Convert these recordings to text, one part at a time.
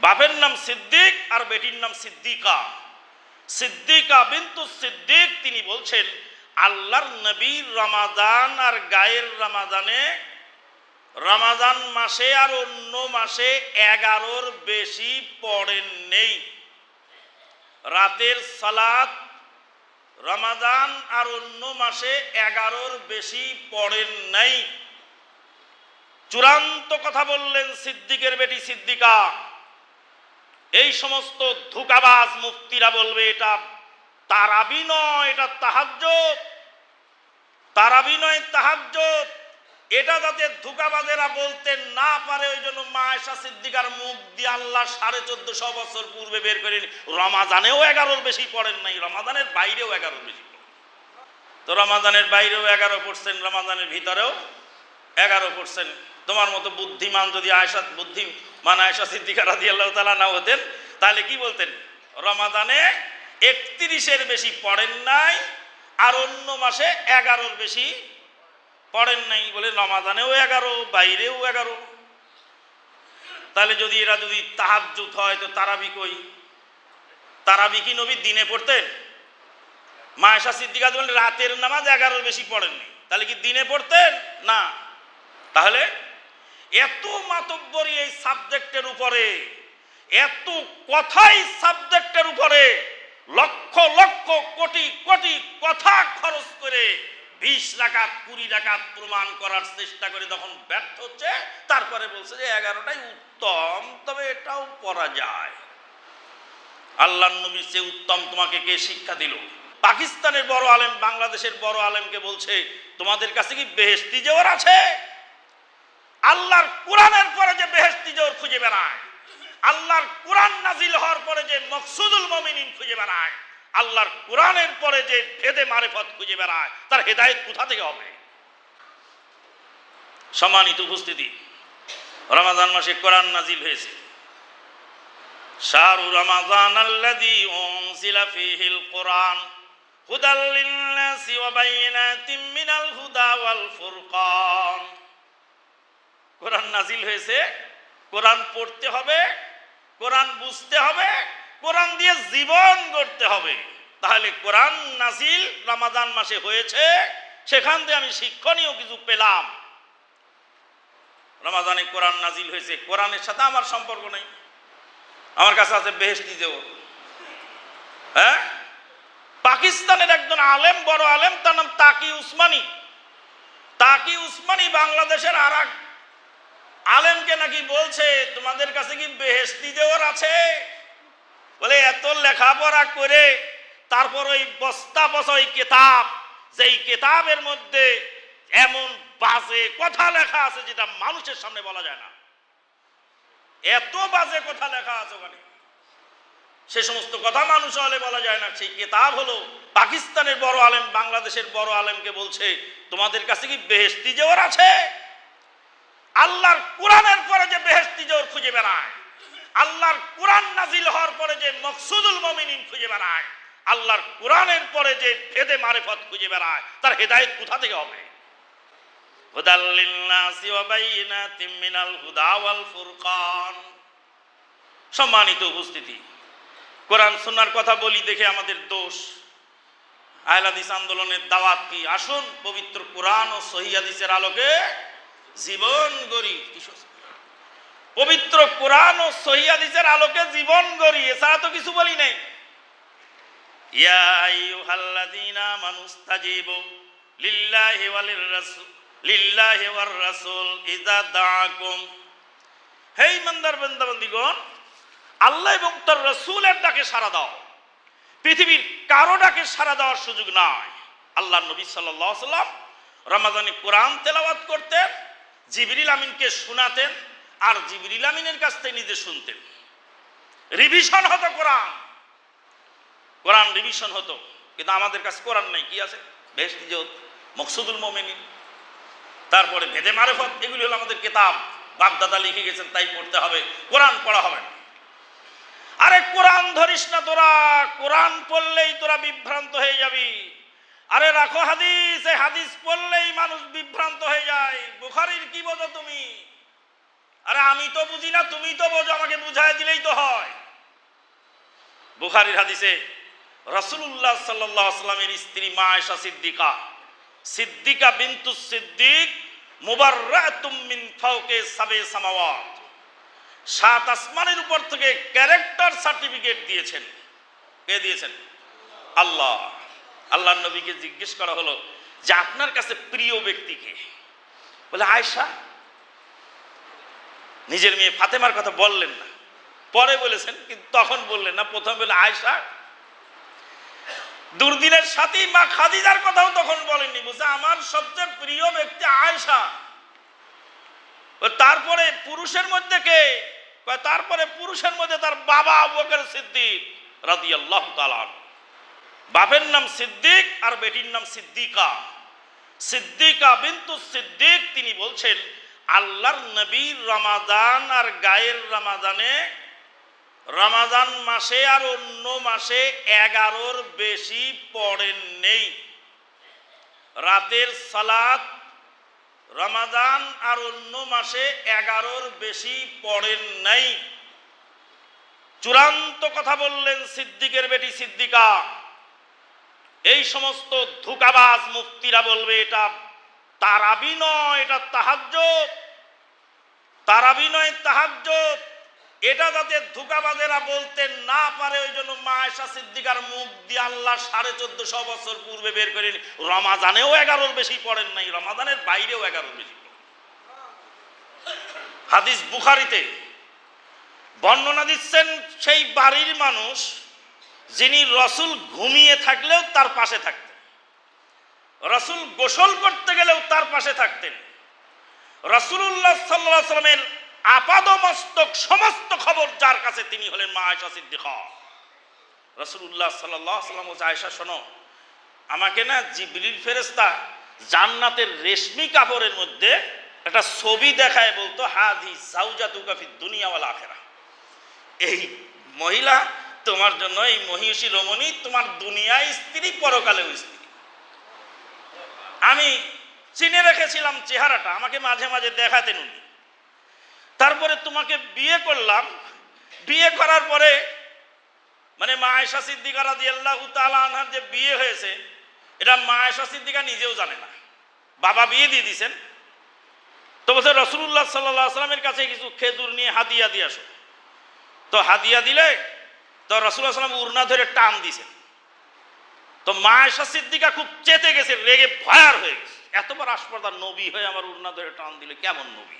বাপের নাম সিদ্দিক আর বেটির নাম সিদ্দিকা। সিদ্দিকা বিন্তু সিদ্দিক, তিনি বলছেন, আল্লাহর নবীর রমাদান আর গায়ের রমাদানে রমাদান মাসে আর অন্য মাসে এগারোর বেশি পড়েন নেই। রাতের সালাত রমাদান আর অন্য মাসে এগারোর বেশি পড়েন নাই। চূড়ান্ত কথা বললেন সিদ্দিকের বেটি সিদ্দিকা। এই সমস্ত ধোকাবাজ মুক্তিরা বলবে, এটা তারাবি নয় এটা তাহাজ্জত তারাবি নয় তাহাজ্জত এটা যাতে ধোকাবাজেরা বলতে না পারে, ওই জন্য মা এসা সিদ্দিকার মুখ দিয়ে আল্লাহ সাড়ে চোদ্দশো বছর পূর্বে বের করেন রমাজানেও এগারোর বেশি পড়েন নাই, রমাজানের বাইরেও এগারোর বেশি। তো রমাজানের বাইরেও এগারো পড়ছেন রমাজানের ভিতরেও এগারো পড়ছেন তোমার মতো বুদ্ধিমান যদি আয়সা বুদ্ধি মানে আয়সা সিদ্দিকা রাজি আল্লাহ তালা না হতেন, তাহলে কি বলতেন? রমাদানে একত্রিশের বেশি পড়েন নাই, আর অন্য মাসে এগারোর বেশি পড়েন নাই বলে রমাদানেও এগারো, বাইরেও এগারো। তাহলে যদি এরা যদি তাহাজ্জুদ হয়, তো তারাবি কই? তারাবি কি নবী দিনে পড়তেন? মায়েশা সিদ্দিকা বলেন রাতের নামাজ এগারোর বেশি পড়েননি। তাহলে কি দিনে পড়তেন? না। তাহলে এত মাতব্বরী এই সাবজেক্টের উপরে, এত কথাই সাবজেক্টের উপরে, লক্ষ লক্ষ, কোটি কোটি কথা খরচ করে বিশ রাকাত, কুড়ি রাকাত প্রমাণ করার চেষ্টা করে তখন ব্যর্থ হচ্ছে, তারপরে বলছে যে এগারোটাই উত্তম, তবে এটাও পড়া যায়। আল্লাহ নবীর সে উত্তম তোমাকে কে শিক্ষা দিল? পাকিস্তানের বড় আলেম, বাংলাদেশের বড় আলেমকে বলছে, তোমাদের কাছে কি বেহেস্তি জোর আছে? আল্লাহর কোরআনের পরে যে বেহেস্তি জোর খুঁজে বেড়ায়, আল্লাহর কোরআন নাজিল হওয়ার পরে যে মকসুদুল মমিনিন খুঁজে বেড়ায়, আল্লাহর কোরআনের পরে যে ভেদে মারেফত খুঁজে বেড়ায়, তার হেদায়েত কোথা থেকে হবে? সম্মানিত উপস্থিতি রমাদান মাসে কোরআন নাজিল হয়েছে। শাহরু রমাদান আল্লাযী উনজিলা ফীহিল কোরআন হুদাল লিন-নাসি হুদা ওয়াল ফুরকান। কোরআন নাজিল হয়েছে, কোরআন পড়তে হবে, কোরআন বুঝতে হবে, কোরআন দিয়ে জীবন গড়তে হবে। তাহলে কোরআন নাজিল রমাদান মাসে হয়েছে, সেখান থেকে আমি শিক্ষণীয় কিছু পেলাম। রমাদানে কোরআন নাজিল হয়েছে, কোরআনের সাথে আমার সম্পর্ক নেই। আমার কাছে আছে বেহেস্তি দেব। হ্যাঁ? পাকিস্তানের একজন আলেম, বড় আলেম, তার নাম তাকি উসমানী। তাকি উসমানী বাংলাদেশের আর আলেমকে নাকি বলছে, তোমাদের কাছে কি বেহেস্তি দেওয়ার আছে? বলে, এত লেখাপড়া করে তারপর ওই বস্তা বসা ওই কেতাব, যেই কেতাবের মধ্যে এমন বাজে কথা লেখা আছে যেটা মানুষের সামনে বলা যায় না। এত বাজে কথা লেখা আছে ওখানে। সে সমস্ত কথা মানুষ হলে বলা যায় না। সেই কেতাব হলো পাকিস্তানের বড় আলেম, বাংলাদেশের বড় আলেমকে বলছে, তোমাদের কাছে কি বেহেস্তি জোর আছে? আল্লাহর কোরআনের পরে যে বেহেস্তি জোর খুঁজে বেড়ায়, আল্লাহর কোরআন নাজিল হওয়ার পরে যে মকসুদুল মমিনিন খুঁজে বেড়ায়, আল্লাহর কোরআনের পরে যে ভেদে মারেফত খুঁজে বেড়ায়, তার হেদায়েত কোথা থেকে হবে? সম্মানিত উপস্থিতি, কোরআন সুন্নাহর কথা বলি দেখে আমাদের দোষ। আহলাদিস আন্দোলনের দাওয়াত কি? আসুন পবিত্র কোরআন ও সহিয়াদিসের আলোকে জীবন গড়ি। পবিত্র কোরআন ও সহিয়াদিসের আলোকে জীবন গড়ি, এছাড়া তো কিছু বলি নাই। আল্লাহ ডাকে দাও। পৃথিবীর কারও ডাকে সাড়া দেওয়ার সুযোগ নাই। আল্লাহ নবী সাল্লাম রমাদানে কোরআন তেলাওয়াত করতেন। জিবরিল আমিনকে শোনাতেন আর জিবরিল আমিনের কাছ থেকে নিজে শুনতেন। রিভিশন হতো কোরআন। কোরআন রিভিশন হতো, কিন্তু আমাদের কাছে কোরআন নাই, কি আছে? বেহস্তি জোত মকসুদুল মোমেনিন, তারপরে ভেদে মারেফত, এগুলি হলো আমাদের কেতাব। বাপদাদা লিখে গেছেন, তাই পড়তে হবে, কোরআন পড়া হবে। আরে কোরআন ধরিস না তোরা, কোরআন পড়লেই তোরা বিভ্রান্ত হয়ে যাবি। আরে রাখো হাদিস, এই হাদিস পড়লেই মানুষ বিভ্রান্ত হয়ে যায়। বুখারির কি বোঝো তুমি? আরে আমি তো বুঝি না, তুমি তো বোঝো, আমাকে বুঝাই দিলেই তো হয়। বুখারির হাদিসে রসুল্লাহ সাল্লাহ আসলামের স্ত্রী মা আয়েশা সিদ্দিকা। সিদ্দিকা বিন্তু সিদ্দিক, মুবাররাতুম মিন ফাওকে সাবে সামাওয়াত। সাত আসমানের উপর থেকে ক্যারেক্টার সার্টিফিকেট দিয়েছেন। কে দিয়েছেন? আল্লাহ। আল্লাহ নবীকে জিজ্ঞেস করা হলো যে আপনার কাছে প্রিয় ব্যক্তিকে বলে আয়সা নিজের মেয়ে ফাতেমার কথা বললেন না। পরে বলেছেন, কিন্তু তখন বললেন না। প্রথম বলে আয়সা দুর্দিনের সাথে মা খাদিজার কথাও তখন বলেননি। বুঝছে আমার সবচেয়ে প্রিয় ব্যক্তি আয়সা তারপরে পুরুষের মধ্যে কে? তারপরে পুরুষের মধ্যে তার বাবা আবু বকর সিদ্দিক, রাদিয়াল্লাহু। বাপের নাম সিদ্দিক আর বেটির নাম সিদ্দিকা। সিদ্দিকা বিন্তু সিদ্দিক, তিনি বলছেন, আল্লাহর নবীর রমাদান আর গায়ের রমাদানে রমাদান মাসে আর অন্য মাসে এগারোর বেশি পড়েন নেই। রাতের সালাত রমাদান আর অন্য মাসে এগারোর বেশি পড়েন নাই। চূড়ান্ত কথা বললেন সিদ্দিকের বেটি সিদ্দিকা। এই সমস্ত ধুকাবাজ মুফতিরা বলবে, এটা তারাবি নয় এটা তাহাজ্জত তারাবি নয় তাহাজ্জত এটা যাতে ধুকাবাজেরা বলতে না পারে, ওই জন্য মা আয়সা সিদ্দিকার মুখ দিয়ে আল্লাহ সাড়ে চোদ্দশো বছর পূর্বে বের করে নি- রমাজানেও এগারোর বেশি পড়েন নাই, রমাজানের বাইরেও এগারোর বেশি হাদিস বুখারিতে বর্ণনা দিচ্ছেন, সেই বাড়ির মানুষ যিনি রসুল ঘুমিয়ে থাকলেও তার পাশে থাকতেন। রসুল গোসল করতে গেলেও তার পাশে থাকতেন। রসুল্লাহ সাল্লাহ সাল্লামের আপাদ মস্তক সমস্ত খবর যার কাছে তিনি হলেন মা আয়সা সিদ্দিকা। রসুল্লাহ সাল্লাহ সাল্লাম আয়সা শোনো, আমাকে না জিবলিল ফেরেস্তা জান্নাতের রেশমি কাপড়ের মধ্যে একটা ছবি দেখায় বলতো হাদি জাউজা তুকাফি দুনিয়াওয়ালা আখেরা এই মহিলা তোমার জন্য এই মহিষী রমণী তোমার দুনিয়ায় স্ত্রী, পরকালেও স্ত্রী। আমি চিনে রেখেছিলাম চেহারাটা, আমাকে মাঝে মাঝে দেখাতেন উনি। তারপরে তোমাকে বিয়ে করলাম। বিয়ে করার পরে মানে মা আয়সা সিদ্দিকা রাজি আল্লাহ আনহার যে বিয়ে হয়েছে, এটা মা আয়সা সিদ্দিকা নিজেও জানে না। বাবা বিয়ে দিয়ে দিছেন। তো বলছে রসুল্লাহ সাল্লাহ আসলামের কাছে কিছু খেজুর নিয়ে হাদিয়া দিয়ে আসো। তো হাদিয়া দিলে তো রসুল্লাহ সাল্লাম উড়না ধরে টান দিছেন তো মা আয়সা সিদ্দিকা খুব চেতে গেছে, রেগে ভয়ার হয়ে গেছে। এতবার আসপাতার নবী হয়ে আমার উড়না ধরে টান দিলে, কেমন নবী?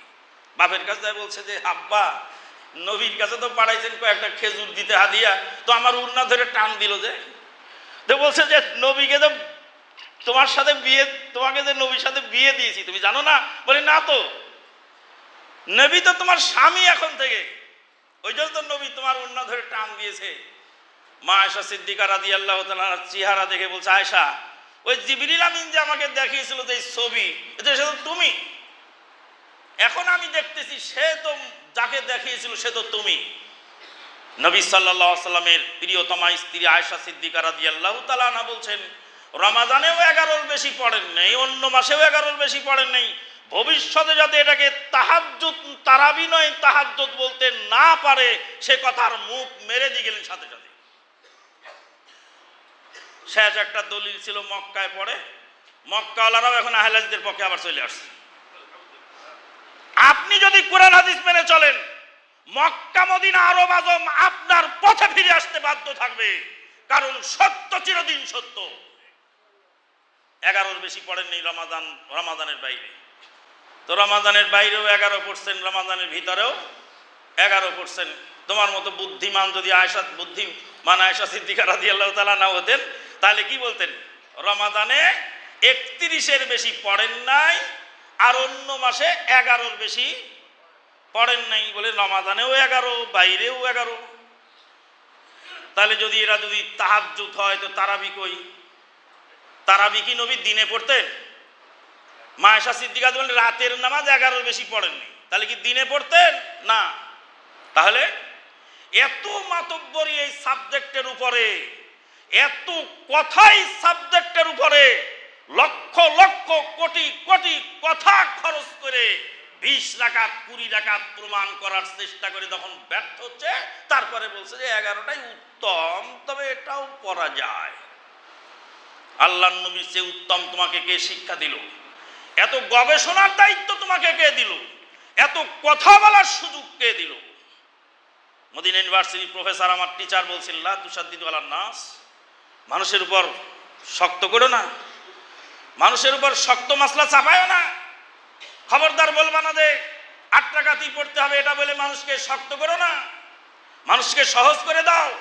বাপের কাছে যাই বলছে যে, আব্বা, নবীর কাছে তো পাঠাইছেন কয়েকটা খেজুর দিতে হাদিয়া, তো আমার উড়না ধরে টান দিল যে? তো বলছে যে, নবীকে তো তোমার সাথে বিয়ে, তোমাকে যে নবীর সাথে বিয়ে দিয়েছি, তুমি জানো না? বলে, না তো। নবী তো তোমার স্বামী এখন থেকে। ওই জন্য তো নবী তোমার অন্য ধরে টান দিয়েছে। মা আয়সা সিদ্দিকা রাদি আল্লাহ চেহারা দেখে বলছে আয়সা ওই জিবিরিল আমিন যে আমাকে দেখিয়েছিল যে ছবি, এটা সে তুমি। এখন আমি দেখতেছি সে তো যাকে দেখিয়েছিল সে তো তুমি। নবী সাল্লাহ সাল্লামের প্রিয়তমা স্ত্রী আয়সা সিদ্দিকা রাদি আল্লাহ তালানা বলছেন, রমাজানেও এগারোর বেশি পড়েন নেই, অন্য মাসেও এগারোর বেশি পড়েন নেই। ভবিষ্যতে যাতে এটাকে তাহাজ্জুদ তারাবি নয় তাহাজ্জুদ বলতে না পারে, সে কথার মুখ মেরে দিয়ে গেলেন সাথে সাথে। শেষ একটা দলিল ছিল, মক্কায় পড়ে। মক্কাওয়ালারাও এখন আহলাজদের পক্ষে আবার চলে আসছে। আপনি যদি কোরআন হাদিস মেনে চলেন, মক্কা, মদিনা, আরব, আজম আপনার পথে ফিরে আসতে বাধ্য থাকবে। কারণ সত্য চিরদিন সত্য। এগারোর বেশি পড়েননি রমাদান, রমাদানের বাইরে। তো রমাদানের বাইরেও এগারো পড়ছেন রমাদানের ভিতরেও এগারো পড়ছেন তোমার মতো বুদ্ধিমান যদি আয়সা বুদ্ধিমান আয়সা সিদ্দিকা রাজি আল্লাহ তালা না হতেন, তাহলে কি বলতেন? রমাদানে একত্রিশের বেশি পড়েন নাই, আর অন্য মাসে এগারোর বেশি পড়েন নাই বলে রমাদানেও এগারো, বাইরেও এগারো। তাহলে যদি এরা যদি তাহাজ্জুদ হয়, তো তারাবি কই? তারাবি কি নবী দিনে পড়তেন? মায়েশা সিদ্দিকা বলেন, রাতের নামাজ এগারোর বেশি পড়েননি। তাহলে কি দিনে পড়তেন? না। তাহলে এত মাতব্বরী এই সাবজেক্টের উপরে, এত কথাই সাবজেক্টের উপরে, লক্ষ লক্ষ, কোটি কোটি কথা খরচ করে বিশ রাকাত, কুড়ি রাকাত প্রমাণ করার চেষ্টা করে তখন ব্যর্থ হচ্ছে, তারপরে বলছে যে এগারোটাই উত্তম, তবে এটাও করা যায়। আল্লাহ নবীর চেয়ে উত্তম তোমাকে কে শিক্ষা দিল? এত গবেষণার দায়িত্ব তোমাকে কে দিল? এত কথা বলার সুযোগ কে দিল? মদিনা ইউনিভার্সিটির প্রফেসর আমার টিচার বলছিল তুষাদ্দিদ আলার নাস। মানুষের উপর শক্ত করো না। মানুষের উপর শক্ত মশলা চাপায় না। খবরদার বলবা না যে, আট টাকাতেই পড়তে হবে। এটা বলে মানুষকে শক্ত করো না। মানুষকে সহজ করে দাও।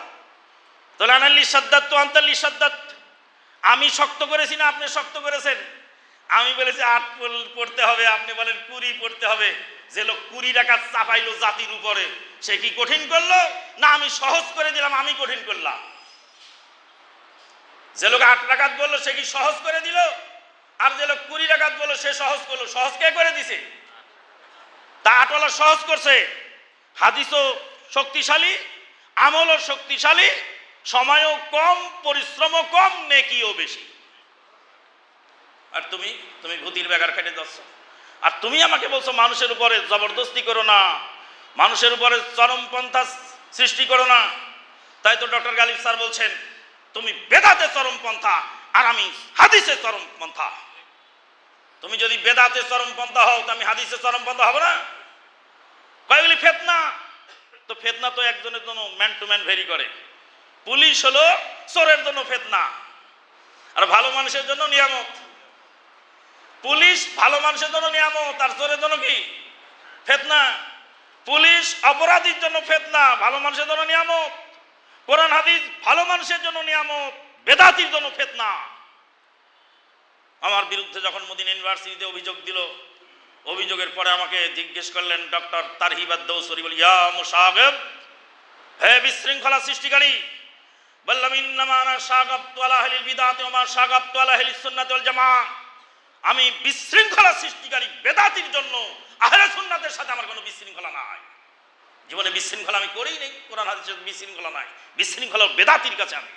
তাহলে আনাল্লি সাদ্দাত তো আন্তাল্লি সাদ্দাত। আমি শক্ত করেছি না আপনি শক্ত করেছেন? আমি বলেছি, আট পড়তে হবে। আপনি বলেন, কুড়ি পড়তে হবে। যে লোক কুড়ি টাকা চাপাইলো জাতির উপরে, সে কি কঠিন করল? না, আমি সহজ করে দিলাম, আমি কঠিন করলাম। যে লোক আট টাকাত বলল, সে কি সহজ করে দিল? আর যে লোক কুড়ি টাকাত বলল, সে সহজ করল। সহজ কে করে দিছে? তা আটওয়ালা সহজ করছে। হাদিসও শক্তিশালী, আমলও শক্তিশালী, সময়ও কম, পরিশ্রমও কম, নেকিও বেশি। আর তুমি তুমি ভূতির বেগার কেটে যাচ্ছ। আর তুমি আমাকে বলছো, মানুষের উপরে জবরদস্তি করো না। মানুষের উপরে চরমপন্থা সৃষ্টি করো না। তাই তো ডক্টর গালিব স্যার বলছেন, তুমি বেদাতে চরমপন্থা আর আমি হাদিসে চরমপন্থা তুমি যদি বেদাতে চরমপন্থা হও, তো আমি হাদিসে চরমপন্থা হব না? কয়েকগুলি ফেতনা? তো ফেতনা তো একজনের জন্য ম্যান টু ম্যান ভেরি করে। পুলিশ হলো চোরের জন্য ফেতনা। আর ভালো মানুষের জন্য নিয়ামত। পুলিশ ভালো মানুষের জন্য নিয়ামত আর চোরের জন্য কি? ফেতনা। পুলিশ অপরাধীর জন্য ফেতনা, ভালো মানুষের জন্য নিয়ামত। কোরআন, হাদিস, ভালো মানুষের জন্য নিয়ামত, বেদাতির জন্য ফেতনা। আমার বিরুদ্ধে যখন মোদিন ইউনিভার্সিটিতে অভিযোগ দিল, অভিযোগের পরে আমাকে জিজ্ঞেস করলেন, ডক্টর তারহিবাদ দৌসরি বলি, ইয়া হে বিশৃঙ্খলা সৃষ্টিকারী, বললাম, ইন্নামা আনা শাগাবতু আলা আহলিল বিদাতি ওয়া মা শাগাবতু আলা আহলিস সুন্নাতি ওয়াল আমি বিশৃঙ্খলা সৃষ্টিকারী বেদাতির জন্য আহলে সুন্নাতের সাথে আমার কোনো বিশৃঙ্খলা নাই। জীবনে বিশৃঙ্খলা আমি করেই নেই, কোরআন, হাদিসের বিশৃঙ্খলা নাই। বিশৃঙ্খলা বেদাতির কাছে আমি।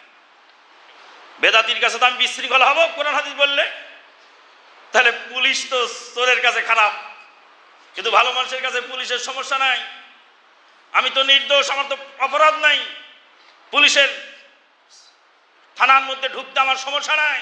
বেদাতির কাছে তো আমি বিশৃঙ্খলা হব, কোরআন, হাদিস বললে? তাহলে পুলিশ তো চোরের কাছে খারাপ। কিন্তু ভালো মানুষের কাছে পুলিশের সমস্যা নাই। আমি তো নির্দোষ, আমার তো অপরাধ নাই। পুলিশের থানার মধ্যে ঢুকতে আমার সমস্যা নাই।